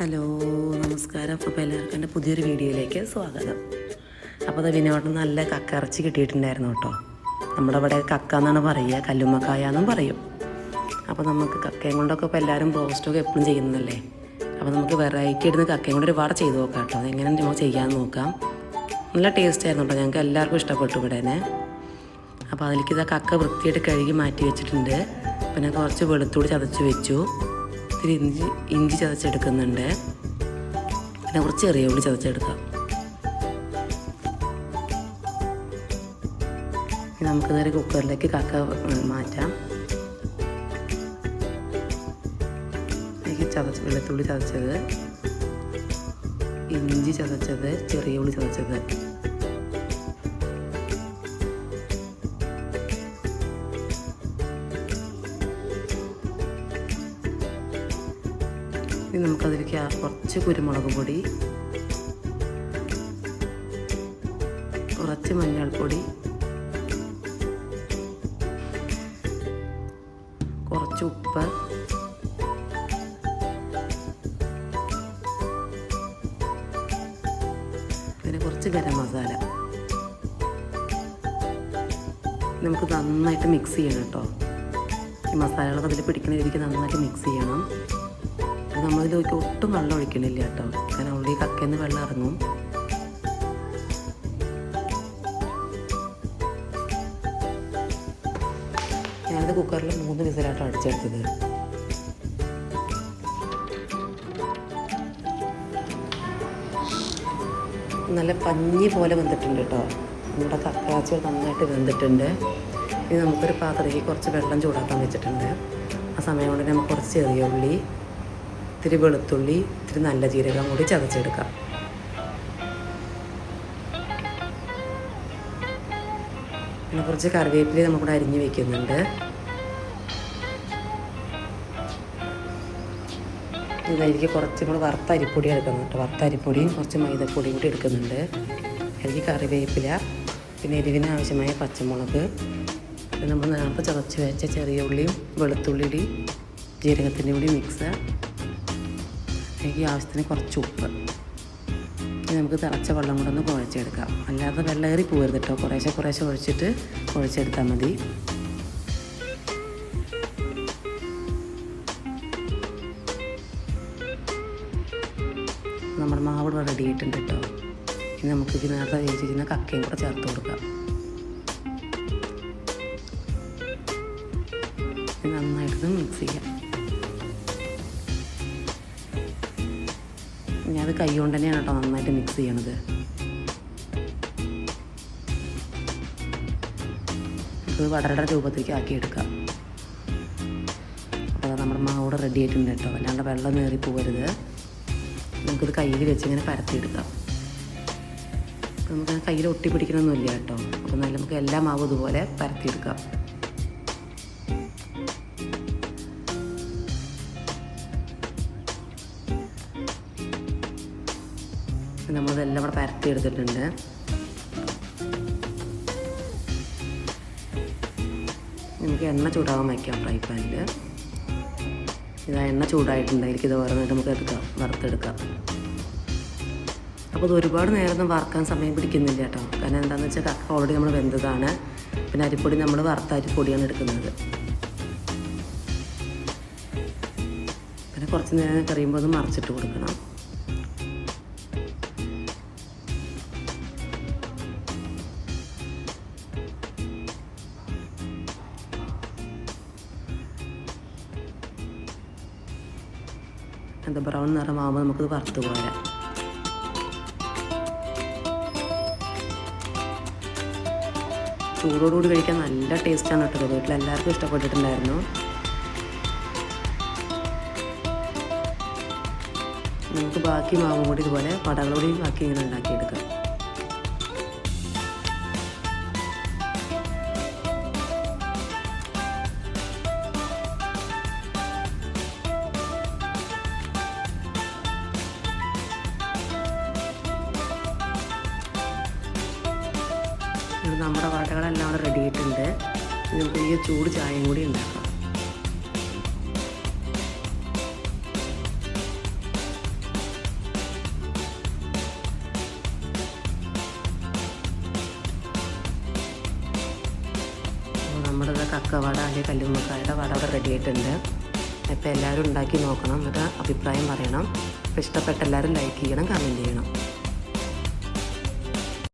Hello നമസ്കാരം. അപ്പോൾ എല്ലാവർക്കും എന്റെ പുതിയൊരു വീഡിയോയിലേക്ക് സ്വാഗതം. അപ്പോൾ അത് വിനോദം നല്ല കക്ക ഇറച്ചി കിട്ടിയിട്ടുണ്ടായിരുന്നു കേട്ടോ. നമ്മുടെ ഇവിടെ കക്ക എന്നാണ് പറയുക കല്ലുമ്മക്കായ എന്നും പറയും. അപ്പോൾ നമുക്ക് കക്കയും കൊണ്ടൊക്കെ ഇപ്പോൾ എല്ലാവരും പോസ്റ്റൊക്കെ എപ്പോഴും ചെയ്യുന്നതല്ലേ? അപ്പോൾ നമുക്ക് വെറൈറ്റി ഇടുന്ന കക്കയും കൊണ്ട് ഒരുപാട് ചെയ്ത് നോക്കാം കേട്ടോ. അതെങ്ങനെ നമുക്ക് ചെയ്യാമെന്ന് നോക്കാം. നല്ല ടേസ്റ്റ് ആയിരുന്നു കേട്ടോ. ഞങ്ങൾക്ക് എല്ലാവർക്കും ഇഷ്ടപ്പെട്ടു ഇവിടെ തന്നെ. അപ്പോൾ അതിലേക്ക് ഇതാ കക്ക വൃത്തിയായിട്ട് കഴുകി മാറ്റി വെച്ചിട്ടുണ്ട്. പിന്നെ കുറച്ച് വെളുത്തുള്ളി ചതച്ച് വെച്ചു. ഇത്തിരി ഇഞ്ചി ഇഞ്ചി ചതച്ചെടുക്കുന്നുണ്ട്. പിന്നെ കുറച്ച് ചെറിയ ഉള്ളി ചതച്ചെടുക്കാം. നമുക്ക് നേരെ കുക്കറിലേക്ക് കക്ക മാറ്റാം. അതിലേക്ക് ചതച്ച് വെളുത്തുള്ളി ചതച്ചത് ഇഞ്ചി ചതച്ചത് ചെറിയ ഉള്ളി ചതച്ചത്. നമുക്കതിലേക്ക് കുറച്ച് കുരുമുളക് പൊടി കുറച്ച് മഞ്ഞൾപ്പൊടി കുറച്ച് ഉപ്പ് പിന്നെ കുറച്ച് ഗരം മസാല. നമുക്ക് നന്നായിട്ട് മിക്സ് ചെയ്യണം കേട്ടോ. ഈ മസാലകളൊക്കെ അതിൽ പിടിക്കുന്ന രീതിക്ക് നന്നായിട്ട് മിക്സ് ചെയ്യണം. അത് നമ്മളിതിലേക്ക് ഒട്ടും വെള്ളം ഒഴിക്കണില്ല കേട്ടോ. കാരണം ഉള്ളി കക്കയിൽ നിന്ന് വെള്ളം ഇറങ്ങും. ഞാനത് കുക്കറിൽ മൂന്ന് വിസിലായിട്ട് അടിച്ചെടുത്തത്. നല്ല പഞ്ഞി പോലെ വെന്തിട്ടുണ്ട് കേട്ടോ. നമ്മുടെ കക്കാച്ചുകൾ നന്നായിട്ട് വെന്തിട്ടുണ്ട്. ഇനി നമുക്കൊരു പാത്രത്തിൽ കുറച്ച് വെള്ളം ചൂടാക്കാൻ വെച്ചിട്ടുണ്ട്. ആ സമയം കൊണ്ട് നമുക്ക് കുറച്ച് ചെറിയ ഉള്ളി ഇത്തിരി വെളുത്തുള്ളി ഇത്തിരി നല്ല ജീരകം കൂടി ചതച്ചെടുക്കാം. പിന്നെ കുറച്ച് കറിവേപ്പില നമുക്കിവിടെ അരിഞ്ഞ് വെക്കുന്നുണ്ട്. ഇതിലേക്ക് കുറച്ച് നമ്മൾ വറുത്ത അരിപ്പൊടി എടുക്കുന്നുണ്ട് വറുത്ത അരിപ്പൊടിയും കുറച്ച് മൈദപ്പൊടിയും കൂടി എടുക്കുന്നുണ്ട്. അതിലേക്ക് കറിവേപ്പില പിന്നെ എരിവിന് ആവശ്യമായ പച്ചമുളക് നമ്മൾ നേരത്തെ ചതച്ച് വെച്ച ചെറിയ ഉള്ളിയും വെളുത്തുള്ളിയുടെയും ജീരകത്തിന്റെ കൂടി മിക്സ് അതിലേക്ക് ആവശ്യത്തിന് കുറച്ച് ഉപ്പ്. ഇനി നമുക്ക് തിളച്ച വെള്ളം കൂടെ ഒന്ന് കുഴച്ചെടുക്കാം. അല്ലാതെ വെള്ളേറി പോകരുത് കേട്ടോ കുറേശ്ശെ കുറേശ്ശെ കുഴച്ചിട്ട് കുഴച്ചെടുത്താൽ മതി. നമ്മുടെ മാവ് ഇവിടെ റെഡി ആയിട്ടുണ്ട് കേട്ടോ ഇനി നമുക്ക് ഇത് നേരത്തെ വേവിച്ചിരിക്കുന്ന കക്കയും കൂടെ ചേർത്ത് കൊടുക്കാം. ഇനി നന്നായിട്ട് മിക്സ് ചെയ്യാം. ഞാനത് കൈ കൊണ്ട് തന്നെയാണ് കേട്ടോ നന്നായിട്ട് മിക്സ് ചെയ്യണത്. ഇത് വടരുടെ രൂപത്തിലേക്ക് ആക്കിയെടുക്കാം അപ്പോൾ നമ്മുടെ മാവോട് റെഡി ആയിട്ടുണ്ട് കേട്ടോ. അല്ലാണ്ട് വെള്ളം നേറി പോകരുത്. നമുക്കിത് കയ്യിൽ വെച്ച് ഇങ്ങനെ പരത്തിയെടുക്കാം. നമുക്ക് കയ്യിൽ ഒട്ടി പിടിക്കണമെന്നില്ല കേട്ടോ. അപ്പോൾ നല്ല നമുക്ക് എല്ലാ മാവും ഇതുപോലെ പരത്തിയെടുക്കാം. നമ്മളിതെല്ലാം കൂടെ പരത്തി എടുത്തിട്ടുണ്ട് നമുക്ക് എണ്ണ ചൂടാവാൻ വയ്ക്കാം ഫ്രൈ പാനിൽ ഇത് എണ്ണ ചൂടായിട്ടുണ്ടായിരിക്കും ഇത് ഓരോന്നായിട്ട് നമുക്ക് എടുക്കാം വറുത്തെടുക്കാം. അപ്പോൾ ഇത് ഒരുപാട് നേരമൊന്നും വറുക്കാൻ സമയം പിടിക്കുന്നില്ല കേട്ടോ. കാരണം എന്താണെന്ന് വെച്ചാൽ കക്ക ഓൾറെഡി നമ്മൾ വെന്തതാണ്. പിന്നെ അരിപ്പൊടി നമ്മൾ വറുത്ത അരിപ്പൊടിയാണ് എടുക്കുന്നത്. പിന്നെ കുറച്ച് നേരം കറിയുമ്പോൾ ഒന്ന് മറിച്ചിട്ട് കൊടുക്കണം. എന്താ ബ്രൗൺ നിറമാകുമ്പോൾ നമുക്കിത് വറുത്ത് പോരാം ചൂടോടുകൂടി കഴിക്കാൻ നല്ല ടേസ്റ്റാണ് കേട്ടോ വീട്ടിൽ എല്ലാവർക്കും ഇഷ്ടപ്പെട്ടിട്ടുണ്ടായിരുന്നു. നമുക്ക് ബാക്കി മാവും കൂടി ഇതുപോലെ പടകളോടെയും ബാക്കി ഇങ്ങനെ ഉണ്ടാക്കിയെടുക്കാം. ഇത് നമ്മുടെ വടകളെല്ലാം അവിടെ റെഡി ആയിട്ടുണ്ട്. നമുക്ക് ഈ ചൂട് ചായയും കൂടി ഉണ്ടാക്കാം. നമ്മുടെ കക്കവട അല്ലെങ്കിൽ കല്ലുമ്മക്കായുടെ വട അവിടെ റെഡി ആയിട്ടുണ്ട്. ഇപ്പം എല്ലാവരും ഉണ്ടാക്കി നോക്കണം. എന്നിട്ട് അഭിപ്രായം പറയണം. ഇപ്പം ഇഷ്ടപ്പെട്ട എല്ലാവരും ലൈക്ക് ചെയ്യണം കമന്റ് ചെയ്യണം.